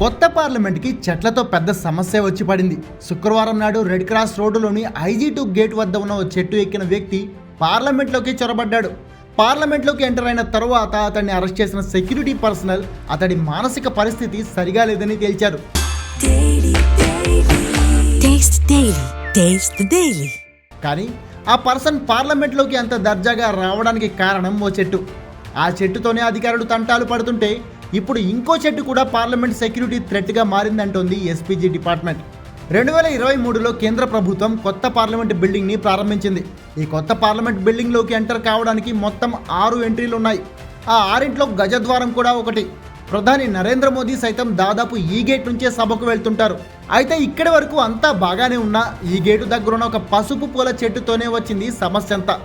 కొత్త పార్లమెంట్కి చెట్లతో పెద్ద సమస్య వచ్చి పడింది. శుక్రవారం నాడు రెడ్ క్రాస్ రోడ్డులోని ఐజీ టూ గేట్ వద్ద ఉన్న ఓ చెట్టు ఎక్కిన వ్యక్తి పార్లమెంట్లోకి చొరబడ్డాడు. పార్లమెంట్లోకి ఎంటర్ అయిన తరువాత అతన్ని అరెస్ట్ చేసిన సెక్యూరిటీ పర్సనల్ అతడి మానసిక పరిస్థితి సరిగా లేదని తేల్చారు. కానీ ఆ పర్సన్ పార్లమెంట్లోకి అంత దర్జాగా రావడానికి కారణం ఓ చెట్టు. ఆ చెట్టుతోనే అధికారులు తంటాలు పడుతుంటే ఇప్పుడు ఇంకో చెట్టు కూడా పార్లమెంట్ సెక్యూరిటీ థ్రెట్గా మారిందంటోంది ఎస్పీజీ డిపార్ట్మెంట్. రెండు వేల ఇరవై మూడులో కేంద్ర ప్రభుత్వం కొత్త పార్లమెంట్ బిల్డింగ్ని ప్రారంభించింది. ఈ కొత్త పార్లమెంట్ బిల్డింగ్లోకి ఎంటర్ కావడానికి మొత్తం ఆరు ఎంట్రీలు ఉన్నాయి ఆ ఆరింట్లో గజద్వారం కూడా ఒకటి. ప్రధాని నరేంద్ర మోదీ సైతం దాదాపు ఈ గేట్ నుంచే సభకు వెళ్తుంటారు. అయితే ఇక్కడి వరకు అంతా బాగానే ఉన్నా ఈ గేటు దగ్గరున్న ఒక పసుపు పూల చెట్టుతోనే వచ్చింది సమస్య అంతా.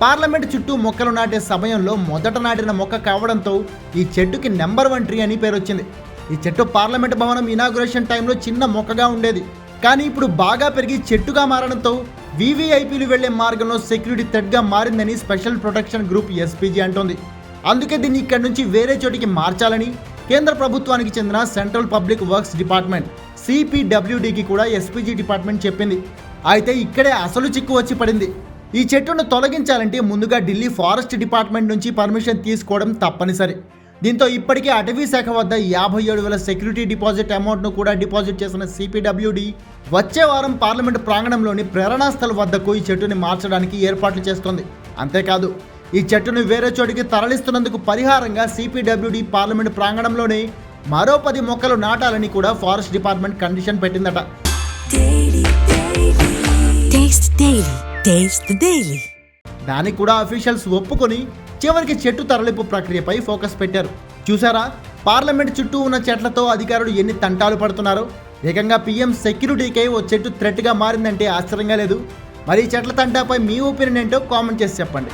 పార్లమెంట్ చుట్టూ మొక్కలు నాటే సమయంలో మొదట నాటిన మొక్క కావడంతో ఈ చెట్టుకి నెంబర్ వన్ ట్రీ అని పేరు వచ్చింది ఈ చెట్టు పార్లమెంట్ భవనం ఇనాగురేషన్ టైంలో చిన్న మొక్కగా ఉండేది. కానీ ఇప్పుడు బాగా పెరిగి చెట్టుగా మారడంతో వీవీఐపీలు వెళ్ళే మార్గంలో సెక్యూరిటీ థ్రెడ్గా మారిందని స్పెషల్ ప్రొటెక్షన్ గ్రూప్ ఎస్పీజీ అంటోంది. అందుకే దీన్ని ఇక్కడి నుంచి వేరే చోటికి మార్చాలని కేంద్ర ప్రభుత్వానికి చెందిన సెంట్రల్ పబ్లిక్ వర్క్స్ డిపార్ట్మెంట్ సిపిడబ్ల్యూడికి కూడా ఎస్పీజీ డిపార్ట్మెంట్ చెప్పింది. అయితే ఇక్కడే అసలు చిక్కు వచ్చి పడింది. ఈ చెట్టును తొలగించాలంటే ముందుగా ఢిల్లీ ఫారెస్ట్ డిపార్ట్మెంట్ నుంచి పర్మిషన్ తీసుకోవడం తప్పనిసరి. దీంతో ఇప్పటికే అటవీ శాఖ వద్ద యాభై ఏడు వేల సెక్యూరిటీ డిపాజిట్ అమౌంట్ను కూడా డిపాజిట్ చేసిన సిపిడబ్ల్యూడి వచ్చే వారం పార్లమెంట్ ప్రాంగణంలోని ప్రేరణాస్థల్ వద్దకు ఈ చెట్టుని మార్చడానికి ఏర్పాట్లు చేస్తోంది. అంతేకాదు ఈ చెట్టును వేరే చోటికి తరలిస్తున్నందుకు పరిహారంగా సిపిడబ్ల్యూడి పార్లమెంట్ ప్రాంగణంలోనే మరో పది మొక్కలు నాటాలని కూడా ఫారెస్ట్ డిపార్ట్మెంట్ కండిషన్ పెట్టిందట. టేస్ట్ డైలీ దానికి కూడా అఫీషియల్స్ ఒప్పుకొని చివరికి చెట్టు తరలింపు ప్రక్రియపై ఫోకస్ పెట్టారు. చూసారా పార్లమెంట్ చుట్టూ ఉన్న చెట్లతో అధికారులు ఎన్ని తంటాలు పడుతున్నారు? ఏకంగా పీఎం సెక్యూరిటీకే ఓ చెట్టు థ్రెట్గా మారిందంటే ఆశ్చర్యంగా లేదు. మరి చెట్ల తంటాపై మీ ఒపీనియన్ ఏంటో కామెంట్ చేసి చెప్పండి.